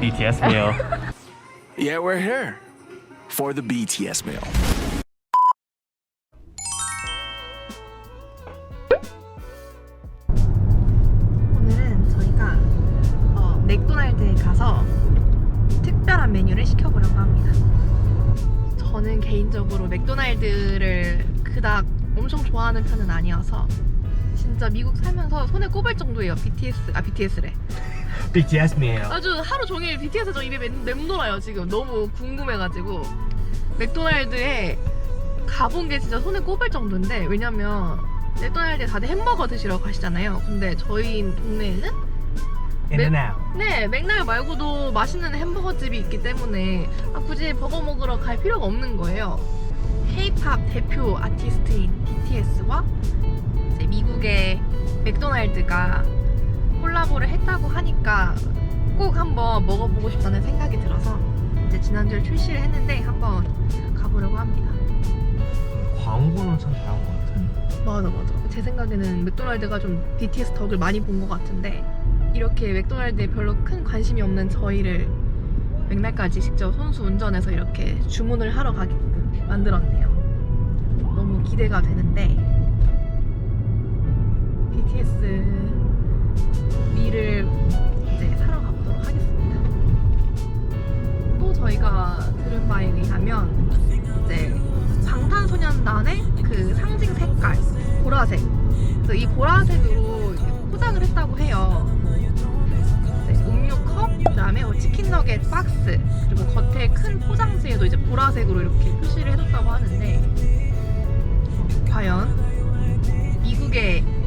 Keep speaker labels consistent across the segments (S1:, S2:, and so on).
S1: BTS meal.
S2: Yeah, we're here for the BTS meal.
S3: 오늘은 저희가 어, 맥도날드에 가서 특별한 메뉴를 시켜보려고 합니다. 저는 개인적으로 맥도날드를 그닥 엄청 좋아하는 편은 아니어서 진짜 미국 살면서 손에 꼽을 정도예요. BTS 아 BTS래.
S1: BTS meal.
S3: 아주 하루 종일 BTS 저 입에 맴- 맴돌아요 지금 너무 궁금해가지고 맥도날드에 가본 게 진짜 손에 꼽을 정도인데 왜냐면 맥도날드에 다들 햄버거 드시러 가시잖아요 근데 저희 동네에는
S1: In and out.
S3: 네 맥날 말고도 맛있는 햄버거 집이 있기 때문에 아, 굳이 버거 먹으러 갈 필요가 없는 거예요 K-팝 대표 아티스트인 BTS와 미국의 맥도날드가 콜라보를 했다고 하니까 꼭 한번 먹어보고 싶다는 생각이 들어서 이제 지난주에 출시를 했는데 한번 가보려고 합니다.
S1: 광고는 참 잘한 것 같아.
S3: 맞아 맞아. 제 생각에는 맥도날드가 좀 BTS 덕을 많이 본 것 같은데 이렇게 맥도날드에 별로 큰 관심이 없는 저희를 맥날까지 직접 손수 운전해서 이렇게 주문을 하러 가게끔 만들었네요. 너무 기대가 되는데 BTS 미를 이제 사러 가보도록 하겠습니다. 또 저희가 들은 바에 의하면 이제 방탄소년단의 그 상징 색깔 보라색 그래서 이 보라색으로 포장을 했다고 해요. 이제 음료 컵 그다음에 뭐 치킨 너겟 박스 그리고 겉에 큰 포장지에도 이제 보라색으로 이렇게 표시를 해줬다고 하는데 어, 과연 미국의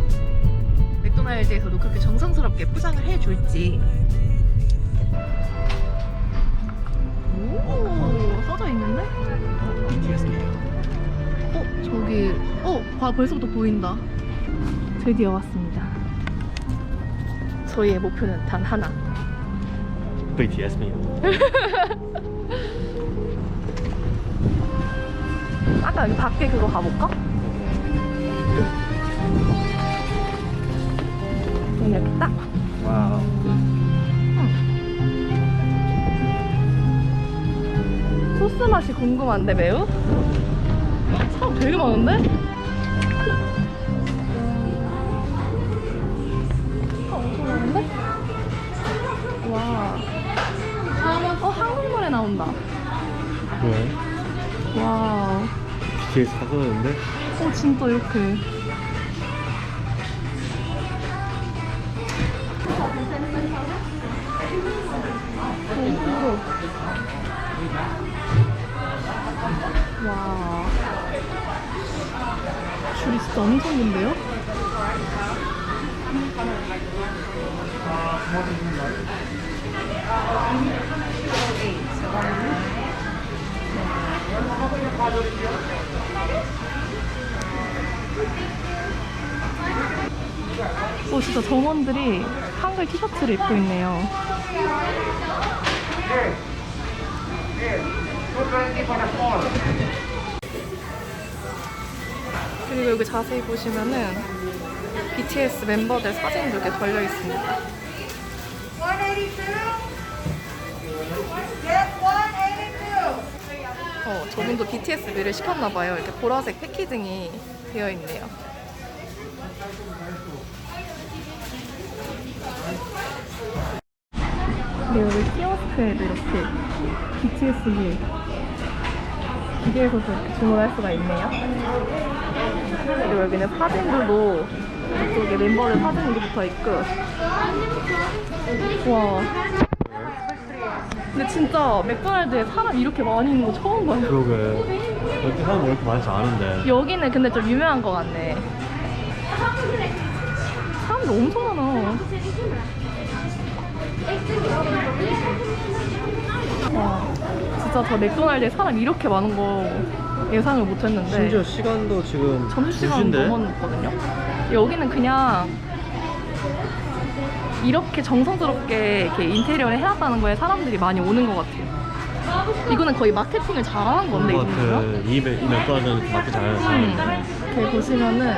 S3: 맥도날드에서도 그렇게 정성스럽게 포장을 해줄지 오 써져 있는데? 어 저기 어 봐, 벌써부터 보인다 드디어 왔습니다 저희의 목표는 단 하나
S1: BTS meal.
S3: 아까 여기 밖에 그거 가볼까? 이렇게 딱
S1: 와우.
S3: 소스 맛이 궁금한데 매우? 사람 되게 많은데? 사람 엄청 많은데? 와. 어, 한국말에 나온다.
S1: 왜?
S3: 와우.
S1: BTS 다 써졌는데?
S3: 어, 진짜 이렇게. 진짜 엄청 긴데요? 오, 진짜 점원들이 한글 티셔츠를 입고 있네요. 그리고 여기 자세히 보시면은 BTS 멤버들 사진도 이렇게 걸려 있습니다.
S4: 182. Yes, 182.
S3: 어, 저분도 BTS 미를 시켰나봐요. 이렇게 보라색 패키징이 되어 있네요. 네, 여기 키오스크에도 이렇게 BTS 미 기계에서도 이렇게 주문할 수가 있네요. 그리고 여기는 사진들도 이쪽에 멤버들 사진이 붙어 있고. 와. 근데 진짜 맥도날드에 사람 이렇게 많이 있는 거 처음 봐요.
S1: 그러게. 여기 사람 왜 이렇게 많지 않은데?
S3: 여기는 근데 좀 유명한 것 같네. 사람들 엄청 많아. 와, 진짜 저 맥도날드에 사람 이렇게 많은 거 예상을 못 했는데.
S1: 심지어 시간도 지금
S3: 점심시간
S1: 2시인데?
S3: 넘었거든요. 여기는 그냥 이렇게 정성스럽게 이렇게 인테리어를 해놨다는 거에 사람들이 많이 오는 것 같아요. 이거는 거의 마케팅을 잘하는 건데, 이 정도면.
S1: 이 몇- 이 맥도날드는 맞게 잘했어.
S3: 음, 이렇게 보시면은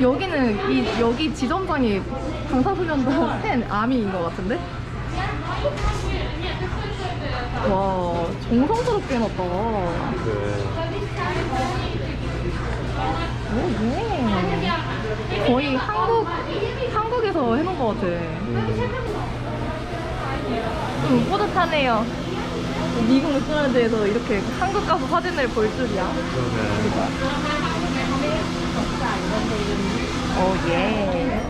S3: 여기는 이 여기 지점장이 방탄소년단 팬 아미인 것 같은데? 와, 정성스럽게 해놨다.
S1: 그
S3: 오, 예. 거의 한국, 한국에서 해놓은 것 같아. 좀 뿌듯하네요. 미국 맥도날드에서 이렇게 한국 가서 사진을 볼 줄이야. 오, 예.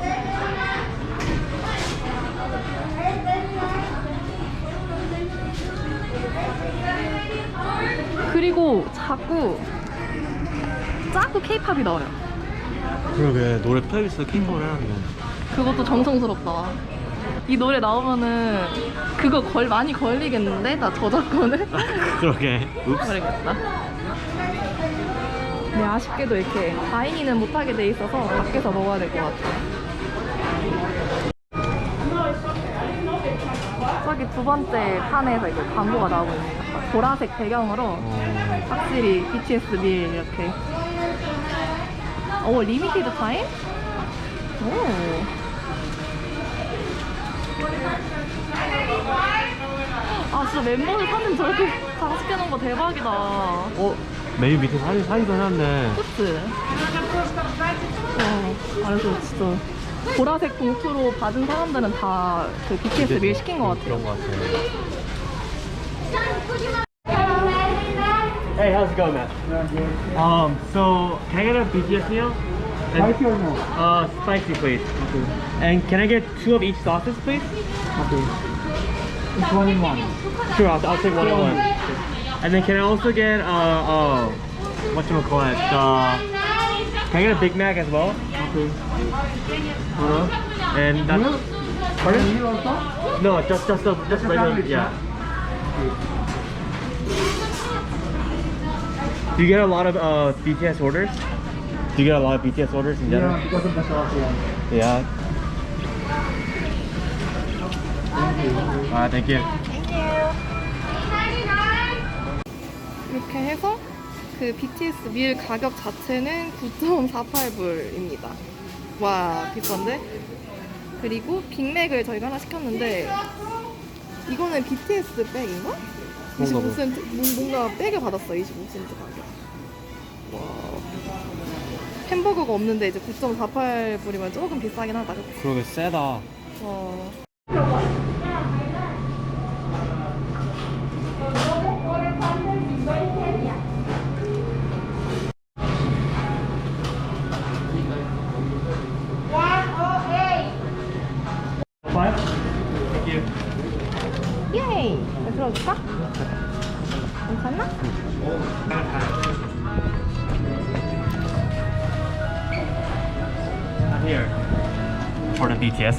S3: 그리고 자꾸 자꾸 케이팝이 나와요.
S1: 그러게 노래 플레이리스트 킹볼 해놨네.
S3: 그것도 정성스럽다. 이 노래 나오면은 그거 걸 많이 걸리겠는데 나 저작권을
S1: 그러게. 읍스.
S3: 모르겠다. 네 아쉽게도 이렇게 다행히는 못하게 돼 있어서 밖에서 먹어야 될 것 같아요. 저기 두 번째 판에서 이제 광고가 나오고 있네요. 보라색 배경으로
S1: 어,
S3: 확실히 BTS 밀 이렇게. 오 리미티드 타임? 오. 아 진짜 멤버들 사진 저렇게 장식해놓은 거 대박이다.
S1: 어 메뉴 밑에 사진 사진도 해놨네.
S3: 그치? 어, 그래서 진짜 보라색 봉투로 받은 사람들은 다 그 BTS 밀 시킨 것 같아요.
S1: 그런 것 같아. Hey, how's it going, man? Um, so can I get a BTS meal? Spicy or no? Uh, spicy, please. Okay. And can I get two of each sauces, please?
S5: Okay. It's one in one.
S1: Sure, I'll, I'll take one of one. And then can I also get uh, uh, what you call it? Uh, can I get a Big Mac as well?
S5: Okay.
S1: Uh-huh. And that's? Pardon? No, just just a just regular, yeah. Do you get a lot of uh, BTS orders? Do you get a lot of BTS orders in general?
S5: Yeah, because of the sauce, yeah.
S1: Yeah. Alright, thank you.
S3: 이렇게 해서 그 BTS 밀 가격 자체는 9.48불입니다. 와, 비싼데? 그리고 빅맥을 저희가 하나 시켰는데 이거는 BTS 백인가?
S1: 뭔가
S3: 25센트 뭔- 뭔가 백을 받았어 25센트 가격. 와. 햄버거가 없는데 이제 9.48불이면 조금 비싸긴 하다. 그치?
S1: 그러게 세다.
S3: 와.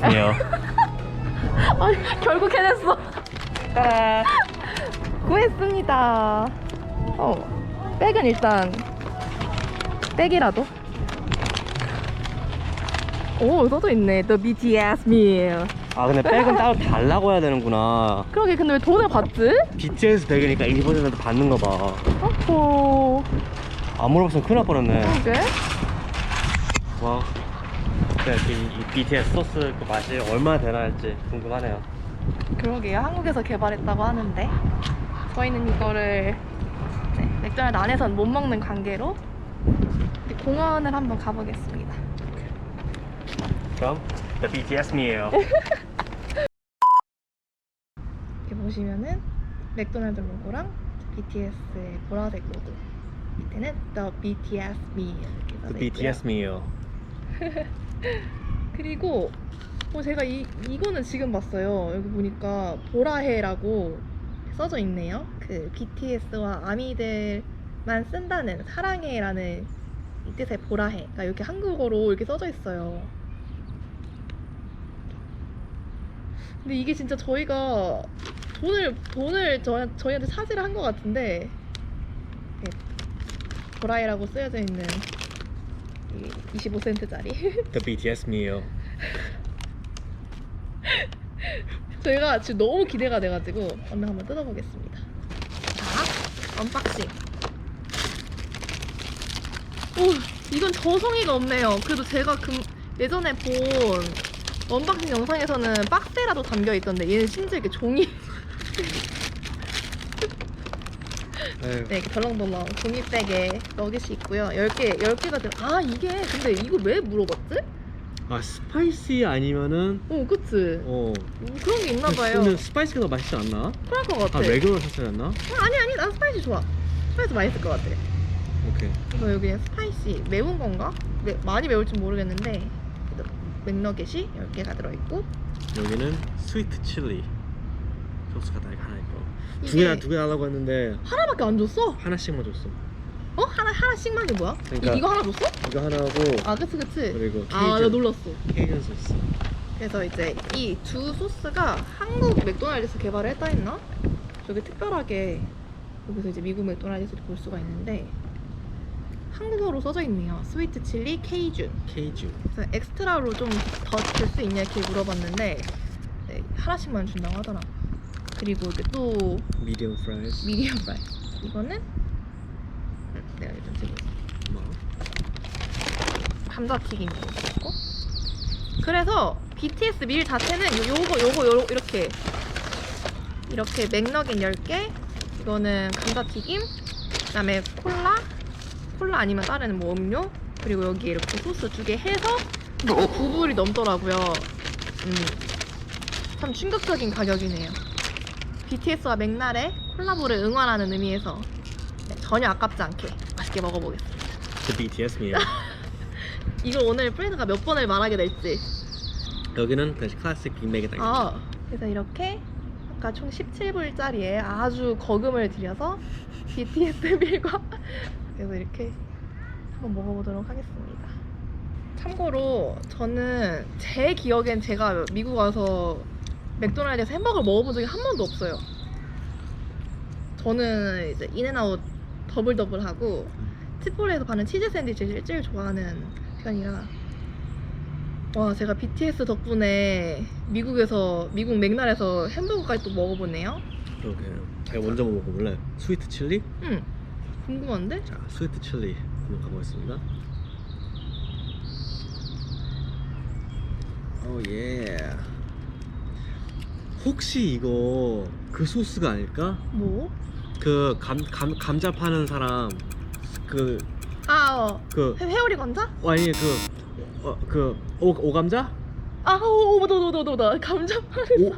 S1: Meal.
S3: 아니, 결국 해냈어. 구했습니다. 어, 백은 일단 백이라도. 오, 써져 있네. The BTS meal.
S1: 아 근데 백은 따로 달라고 해야 되는구나.
S3: 그러게, 근데 왜 돈을 받지?
S1: BTS 백이니까 1%도 받는 거 봐.
S3: 어허.
S1: 안 물어봤으면 큰일 날 뻔했네.
S3: 그러게.
S1: 와. 네, 이, 이 BTS 소스 그 맛이 얼마나 되나 할지 궁금하네요.
S3: 그러게요. 한국에서 개발했다고 하는데 저희는 이거를 네, 맥도날드 안에선 못 먹는 관계로 공원을 한번 가보겠습니다.
S1: 그럼 the BTS meal.
S3: 이렇게 보시면은 맥도날드 로고랑 BTS의 보라색 로고 밑에는 The BTS Me 이렇게 써져
S1: the BTS meal.
S3: 있고요. 그리고 어, 제가 이 이거는 지금 봤어요. 여기 보니까 보라해라고 써져 있네요. 그 BTS와 아미들만 쓴다는 사랑해라는 이 뜻의 보라해. 그러니까 이렇게 한국어로 이렇게 써져 있어요. 근데 이게 진짜 저희가 돈을 돈을 저, 저희한테 사지를 한 것 같은데 네, 보라해라고 쓰여져 있는 25센트짜리
S1: The BTS meal.
S3: 저희가 지금 너무 기대가 돼가지고 얼른 한번 뜯어보겠습니다. 자, 언박싱. 오, 이건 저송이가 없네요. 그래도 제가 금, 예전에 본 언박싱 영상에서는 박스라도 담겨 있던데 얘는 심지어 이렇게 종이
S1: 네.
S3: 네, 이렇게 덜렁덜렁 종이백에 너겟이 있고요. 10개, 10개가 들어. 아, 이게 근데 이거 왜 물어봤지?
S1: 아 스파이시 아니면은
S3: 어, 그치.
S1: 어
S3: 음, 그런 게 있나 봐요.
S1: 근데 스파이시가 더 맛있지 않나?
S3: 그럴 것 같아.
S1: 아 레귤러 샀어야 했나?
S3: 어, 아니, 아니, 난 스파이시 좋아. 스파이시 맛있을 것 같아.
S1: 오케이
S3: 그래서 여기 스파이시 매운 건가? 매, 많이 매울 줄 모르겠는데 그래도 맥너겟이 10개가 들어있고
S1: 여기는 스위트 칠리 소스가 딱 하나 있고
S3: 이게-
S1: 두개두개 달라고 했는데
S3: 하나밖에 안 줬어.
S1: 하나씩만 줬어
S3: 어? 하나, 하나씩만 게 뭐야?
S1: 그러니까-
S3: 이, 이거 하나 줬어?
S1: 이거 하나하고
S3: 아, 그치, 그치.
S1: 그리고
S3: 아, 나
S1: 케이준
S3: 놀랐어.
S1: 케이준 소스
S3: 그래서 이제 이 두 소스가 한국 맥도날드에서 개발을 했다 했나? 저게 특별하게 여기서 이제 미국 맥도날드에서 볼 수가 있는데 한국어로 써져 있네요. 스위트 칠리 케이준.
S1: 케이준
S3: 그래서 엑스트라로 좀 더 줄 수 있냐 이렇게 물어봤는데 네, 하나씩만 준다고 하더라. 그리고 이게 또
S1: 미디엄 프라이스
S3: 미디엄 프라이. 이거는 음, 내가 일단 들고.
S1: 뭐?
S3: 감자튀김 있고. 그래서 BTS 밀 자체는 요, 요거 요거 요거 이렇게. 이렇게 맥너겟 10개. 이거는 감자튀김. 그다음에 콜라. 콜라 아니면 다른 뭐 음료. 그리고 여기 이렇게 소스 두 개 해서 9불이 넘더라고요. 음, 참 충격적인 가격이네요 BTS와 맥날의 콜라보를 응원하는 의미에서 네, 전혀 아깝지 않게 맛있게 먹어보겠습니다
S1: 그 BTS입니다
S3: 이걸 오늘 프렌드가 몇 번을 말하게 될지.
S1: 여기는 다시 클래식 빅맥에 딱
S3: 아, 그래서 이렇게 아까 총 17불짜리에 아주 거금을 들여서 BTS 밀과 그래서 이렇게 한번 먹어보도록 하겠습니다. 참고로 저는 제 기억엔 제가 미국 와서 맥도날드에서 햄버거를 먹어본 적이 한 번도 없어요. 저는 이제 인앤아웃 더블 더블 하고 치폴레에서 파는 치즈 샌드위치를 제일 좋아하는 편이라 와 제가 BTS 덕분에 미국에서 미국 맥날에서 햄버거까지 또 먹어보네요.
S1: 이렇게 제가 먼저 먹어볼래 스위트 칠리
S3: 음 궁금한데?
S1: 자 스위트 칠리 한번 가보겠습니다 오 예 혹시 이거 그 소스가 아닐까?
S3: 뭐?
S1: 그 감, 감, 감자 파는 사람 그
S3: 아 어.
S1: 그
S3: 회, 회오리 감자?
S1: 어, 아니 그 어, 그 오, 오감자?
S3: 아, 오, 오, 너너너너너 감자 파는
S1: 오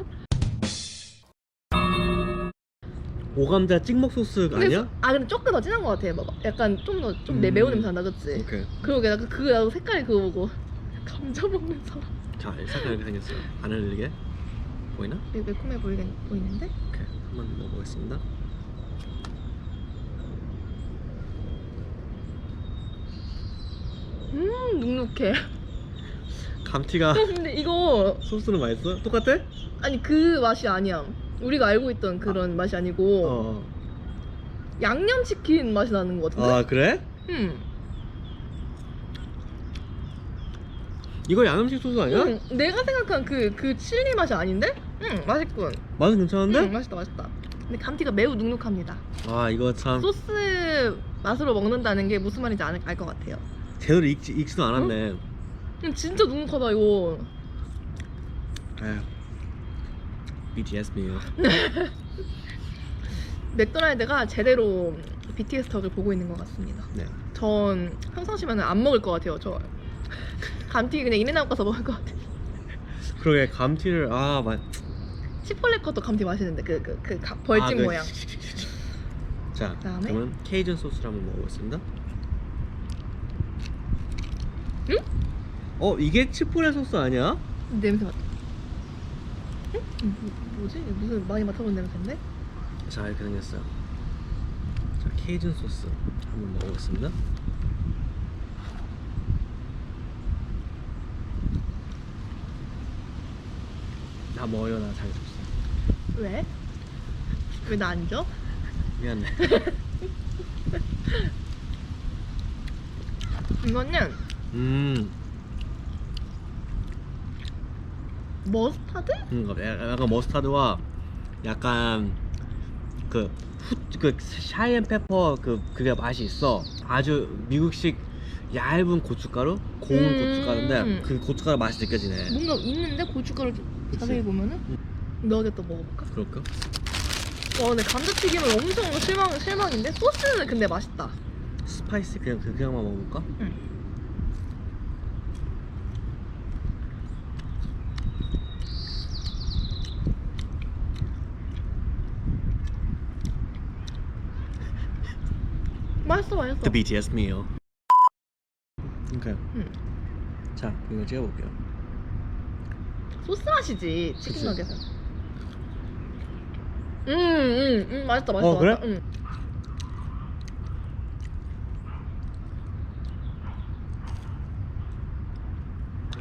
S1: 오감자 찍먹 소스
S3: 근데
S1: 아니야?
S3: 소- 아 근데 조금 더 진한 것 같아. 봐봐. 약간 좀 더 좀 내
S1: 음.
S3: 매운 냄새 난다, 그치?
S1: 오케이
S3: 그러게 나 그 그거 나도 색깔이 그거 보고 감자 먹는 사람.
S1: 자 색깔 이렇게 생겼어요 안 흘리게 보이나?
S3: 매, 매콤해 보이겠 보이는데?
S1: 오케이 한번 먹어보겠습니다
S3: 음 눅눅해.
S1: 감튀가
S3: 근데 이거
S1: 소스는 맛있어? 똑같아?
S3: 아니 그 맛이 아니야. 우리가 알고 있던 그런 맛이 아니고
S1: 어.
S3: 양념치킨 맛이 나는 것 같은데?
S1: 아 그래?
S3: 음.
S1: 이거 양념식 소스 아니야?
S3: 응, 내가 생각한 그, 그 칠리 맛이 아닌데? 응, 맛있군.
S1: 맛은 괜찮은데?
S3: 응, 맛있다, 맛있다. 근데 감튀가 매우 눅눅합니다.
S1: 아 이거 참
S3: 소스 맛으로 먹는다는 게 무슨 말인지 알 것 같아요.
S1: 제대로 익지, 익지도 않았네
S3: 음, 진짜 눅눅하다, 이거.
S1: 에휴 BTS 미요
S3: 맥도날드가 제대로 BTS 덕을 보고 있는 것 같습니다.
S1: 네
S3: 전 평상시면 안 먹을 것 같아요, 저. 감튀 그냥 인앤아웃 가서 먹을 것 같아요.
S1: 그러게 감튀를 아 맛.
S3: 치폴레 것도 감튀 맛있는데, 그, 그, 그 가- 벌집
S1: 아, 그-
S3: 모양.
S1: 자
S3: 그다음에?
S1: 그러면 케이준 소스를 한번 먹어보겠습니다
S3: 응?
S1: 어 이게 치폴레 소스 아니야?
S3: 냄새 맡아. 응? 뭐, 뭐지? 무슨 많이 맡아본 냄새인데?
S1: 자 이렇게 생겼어요 자 케이준 소스 한번 먹어보겠습니다 나 먹어요 나잘 줬어
S3: 왜? 왜 나 안 줘?
S1: 미안해
S3: 이거는
S1: 음
S3: 머스타드?
S1: 음, 약간 머스타드와 약간 그, 후, 그 샤이앤페퍼 그 그게 맛이 있어. 아주 미국식 얇은 고춧가루, 고운
S3: 음.
S1: 고춧가루인데 그 고춧가루 맛이 느껴지네.
S3: 뭔가 있는데 고춧가루
S1: 그치.
S3: 자세히 보면은 너겟도 먹어볼까?
S1: 그럴까?
S3: 와 근데 감자튀김은 엄청 실망 실망인데 소스는 근데 맛있다.
S1: 스파이시 그냥 그- 그냥만 먹어볼까?
S3: 응. 맛있어 맛있어.
S1: The BTS meal. 오케이.
S3: 응.
S1: 자, 이거 찍어볼게요.
S3: 소스 맛이지 치킨
S1: 그치.
S3: 너겟은. 음, 음, 음, 맛있다, 맛있다.
S1: 어, 그래?
S3: 맛있다. 응.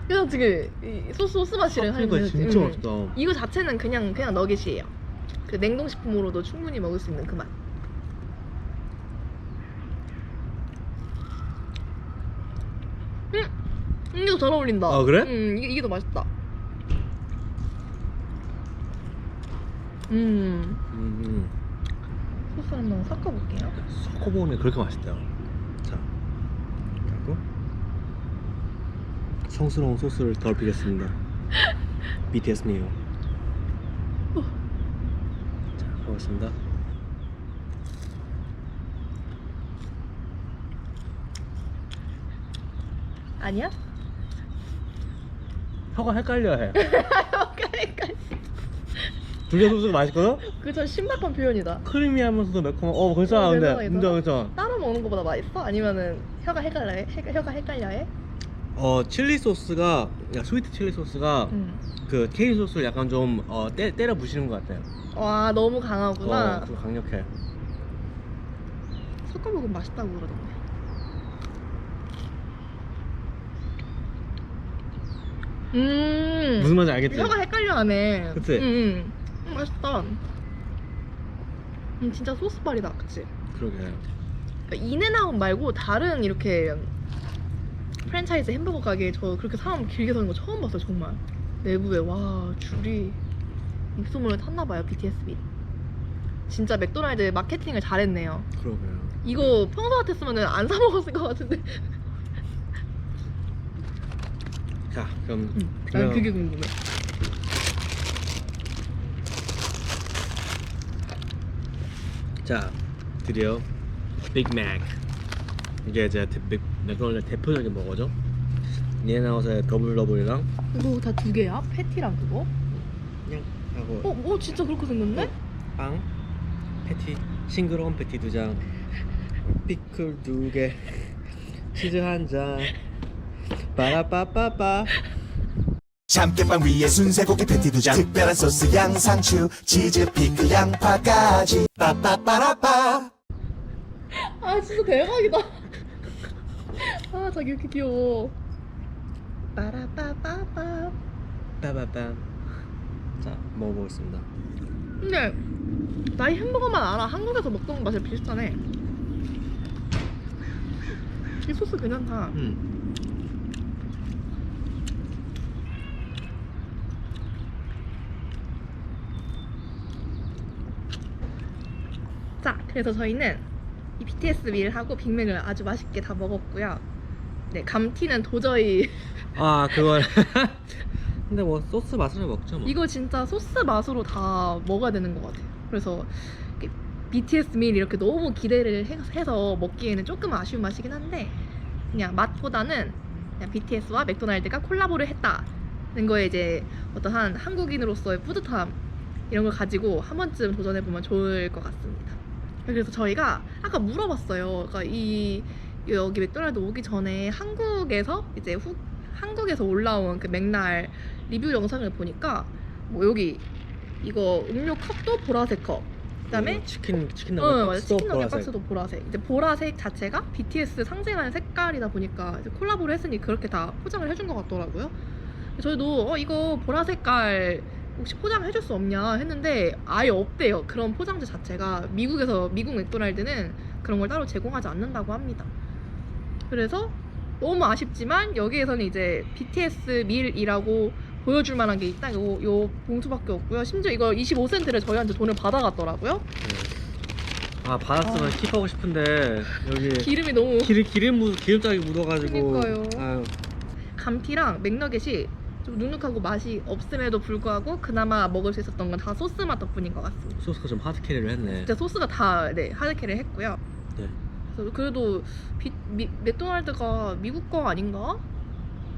S3: 그래서 지금 이 소스 소스 맛이랑
S1: 아, 그러니까 진짜 맛있다.
S3: 이거 자체는 그냥 그냥 너겟이에요. 그 냉동식품으로도 충분히 먹을 수 있는 그 맛. 음, 이게 더 잘 어울린다.
S1: 아, 그래?
S3: 음, 이게 이게 더 맛있다. 음,
S1: 음, 음.
S3: 소스 한번 섞어볼게요.
S1: 섞어보면 그렇게 맛있대요. 자, 그리고 성스러운 소스를 더럽히겠습니다. BTS meal. 자, 가보겠습니다.
S3: 아니야?
S1: 혀가 헷갈려해.
S3: 그러니까
S1: 둘다 소스가 맛있거든?
S3: 그전 신박한 표현이다.
S1: 크리미하면서도 매콤한. 어, 괜찮아,
S3: 어,
S1: 근데.
S3: 괜찮아,
S1: 진짜 괜찮아.
S3: 따로 먹는 것보다 맛있어? 아니면은 혀가 헷갈려해? 혀- 혀가 헷갈려해?
S1: 어, 칠리 소스가, 야, 스위트 칠리 소스가
S3: 응.
S1: 그 케이 소스를 약간 좀 어, 때, 때려 부시는 것 같아요.
S3: 와 너무 강하구나.
S1: 어, 좀 강력해.
S3: 섞어 먹으면 맛있다고 그러던데. 음.
S1: 무슨 말인지 알겠지?
S3: 혀가 헷갈려하네.
S1: 그치?
S3: 응, 응. 음, 맛있다. 음, 진짜 소스발이다, 그치?
S1: 그러게.
S3: 그러니까 인앤아웃 말고 다른 이렇게 프랜차이즈 햄버거 가게에 저 그렇게 사람 길게 서는 거 처음 봤어요, 정말. 내부에 와 줄이 입소문을 탔나 봐요, BTSB. 진짜 맥도날드 마케팅을 잘했네요.
S1: 그러게요.
S3: 이거 평소 같았으면 안 사 먹었을 것 같은데.
S1: 자, 그럼.
S3: 난
S1: 그냥-
S3: 그게 궁금해.
S1: 자, 드디어 빅맥. 이게 이제 대- 맥도날드 대표적인 버거죠. 니에나웃의 더블 더블이랑
S3: 이거 다 두 개야? 패티랑 그거?
S1: 그냥 하고
S3: 어, 어 진짜 그렇게 생겼네?
S1: 빵, 패티, 싱그러운 패티 두 장, 피클 두 개, 치즈 한 장. 빠라빠빠빠.
S6: 참깨빵 위에 순세고기 패티 두장 특별한 소스 양상추 치즈 피클 양파까지 빠빠빠라빠
S3: 아 진짜 대박이다. 아 자기 이렇게 귀여워. 빠라빠빠빠.
S1: 빠바밤. 자, 먹어보겠습니다.
S3: 근데 나이 햄버거만 알아. 한국에서 먹던 맛이 비슷하네. 이 소스 괜찮다.
S1: 음.
S3: 자, 그래서 저희는 이 BTS 밀하고 빅맥을 아주 맛있게 다 먹었고요. 네, 감튀는 도저히
S1: 아, 그걸. 근데 뭐 소스 맛으로 먹죠 뭐.
S3: 이거 진짜 소스 맛으로 다 먹어야 되는 것 같아요. 그래서 이렇게 BTS 밀 이렇게 너무 기대를 해- 해서 먹기에는 조금 아쉬운 맛이긴 한데 그냥 맛보다는 그냥 BTS와 맥도날드가 콜라보를 했다는 거에 이제 어떠한 한국인으로서의 뿌듯함 이런 걸 가지고 한 번쯤 도전해 보면 좋을 것 같습니다. 그래서 저희가 아까 물어봤어요. 그러니까 이 여기 맥도날드 오기 전에 한국에서 이제 후, 한국에서 올라온 그 맥날 리뷰 영상을 보니까 뭐 여기 이거 음료 컵도 보라색 컵. 그다음에
S1: 그 치킨 치킨
S3: 어,
S1: 너겟
S3: 맞아.
S1: 박스도
S3: 치킨 너겟
S1: 보라색.
S3: 박스도 보라색. 이제 보라색 자체가 BTS 상징하는 색깔이다 보니까 이제 콜라보를 했으니 그렇게 다 포장을 해준 것 같더라고요. 저희도 어, 이거 보라 색 깔 혹시 포장해줄 수 없냐 했는데 아예 없대요. 그런 포장재 자체가 미국에서 미국 맥도날드는 그런 걸 따로 제공하지 않는다고 합니다. 그래서 너무 아쉽지만 여기에서는 이제 BTS 밀이라고 보여줄 만한 게 있다. 요, 요 봉투밖에 없고요. 심지어 이거 25센트를 저희한테 돈을 받아갔더라고요.
S1: 아 받았으면 킵하고 싶은데 여기
S3: 기름이 너무
S1: 기름 기름 묻 기름장이 묻어가지고.
S3: 그러니까요.
S1: 아유.
S3: 감튀랑 맥너겟이 좀 눅눅하고 맛이 없음에도 불구하고 그나마 먹을 수 있었던 건 다 소스 맛 덕분인 것 같습니다.
S1: 소스가 좀 하드 캐리를 했네.
S3: 진짜 소스가 다 네, 하드 캐리를 했고요.
S1: 네.
S3: 그래서 그래도 비, 미, 맥도날드가 미국 거 아닌가?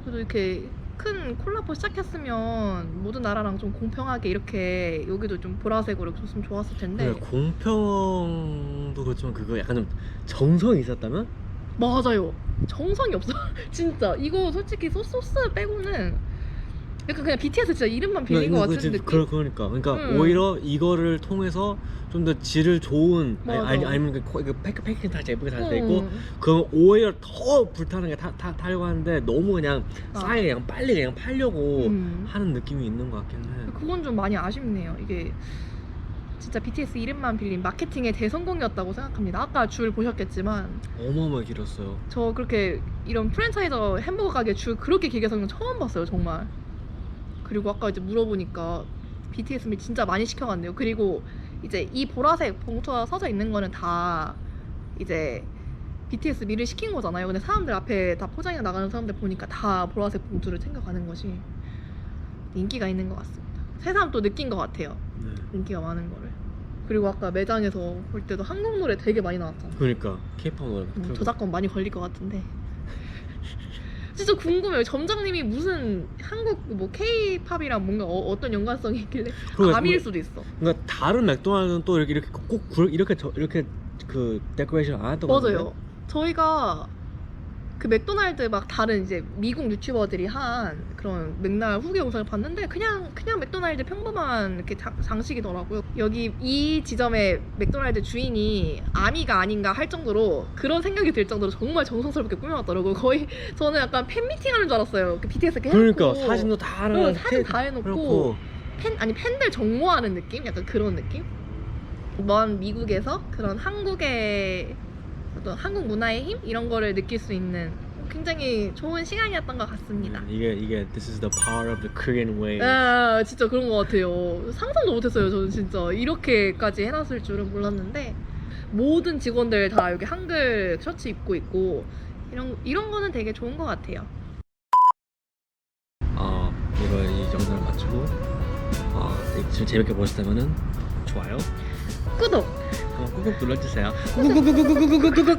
S3: 그래도 이렇게 큰 콜라보 시작했으면 모든 나라랑 좀 공평하게 이렇게 여기도 좀 보라색으로 줬으면 좋았을 텐데
S1: 그래, 공평도 그렇지만 그거 약간 좀 정성이 있었다면?
S3: 맞아요 정성이 없어 진짜 이거 솔직히 소, 소스 빼고는 약간 그냥 BTS 진짜 이름만 빌린 것 같은
S1: 그치,
S3: 느낌
S1: 그러, 그러니까 그러니까
S3: 음.
S1: 오히려 이거를 통해서 좀 더 질을 좋은 아니,
S3: 맞아.
S1: 아니 아니 면 그, 코- 그 패크 패키징 다 예쁘게 잘
S3: 음.
S1: 그럼 오히려 더 불타는 게 타, 타, 타려고 하는데 너무 그냥
S3: 아.
S1: 싸게 그냥 빨리 그냥 팔려고
S3: 음.
S1: 하는 느낌이 있는 것 같긴 해.
S3: 그건 좀 많이 아쉽네요. 이게 진짜 BTS 이름만 빌린 마케팅의 대성공이었다고 생각합니다. 아까 줄 보셨겠지만
S1: 어마어마하게 길었어요.
S3: 저 그렇게 이런 프랜차이저 햄버거 가게 줄 그렇게 길게 서는 건 처음 봤어요, 정말. 그리고 아까 이제 물어보니까 BTS 밀 진짜 많이 시켜갔네요. 그리고 이제 이 보라색 봉투가 서져 있는 거는 다 이제 BTS 밀을 시킨 거잖아요. 근데 사람들 앞에 다 포장해 나가는 사람들 보니까 다 보라색 봉투를 챙겨가는 것이 인기가 있는 것 같습니다. 새삼 또 느낀 것 같아요.
S1: 네.
S3: 인기가 많은 거를. 그리고 아까 매장에서 볼 때도 한국 노래 되게 많이 나왔잖아.
S1: 그러니까 K-pop 노래
S3: 음,
S1: 틀고.
S3: 저작권 많이 걸릴 것 같은데. 진짜 궁금해요. 점장님이 무슨 한국 뭐 K-팝이랑 뭔가 어, 떤 연관성이 있길래
S1: 그러게,
S3: 아미일
S1: 그-
S3: 수도 있어.
S1: 그러니까 다른 맥도날드는 또 이렇게 이렇게 꼭 구- 이렇게 저, 이렇게 그 데코레이션 안 했던 것 같은데.
S3: 맞아요. 저희가 그 맥도날드 막 다른 이제 미국 유튜버들이 한 그런 맥날 후기 영상을 봤는데 그냥 그냥 맥도날드 평범한 이렇게 장, 장식이더라고요. 여기 이 지점의 맥도날드 주인이 아미가 아닌가 할 정도로 그런 생각이 들 정도로 정말 정성스럽게 꾸며놨더라고요. 거의 저는 약간 팬 미팅 하는 줄 알았어요. 그 BTS 이렇게
S1: 그러니까
S3: 해놓고
S1: 사진도 다 하는
S3: 응, 사진 다 해놓고
S1: 해놓고
S3: 팬 아니 팬들 정모하는 느낌? 약간 그런 느낌? 먼 미국에서 그런 한국의 어떤 한국 문화의 힘 이런 거를 느낄 수 있는 굉장히 좋은 시간이었던 것 같습니다.
S1: 음, 이게 이게 this is the power of the Korean way.
S3: 아 진짜 그런 것 같아요. 상상도 못했어요. 저는 진짜 이렇게까지 해놨을 줄은 몰랐는데 모든 직원들 다 여기 한글 셔츠 입고 있고 이런 이런 거는 되게 좋은 것 같아요.
S1: 어 이거 이 영상을 마치고 어 지금 재밌게 보셨다면은 좋아요
S3: 구독
S1: 꾹꾹 눌러주세요. 꾹꾹꾹꾹꾹꾹꾹꾹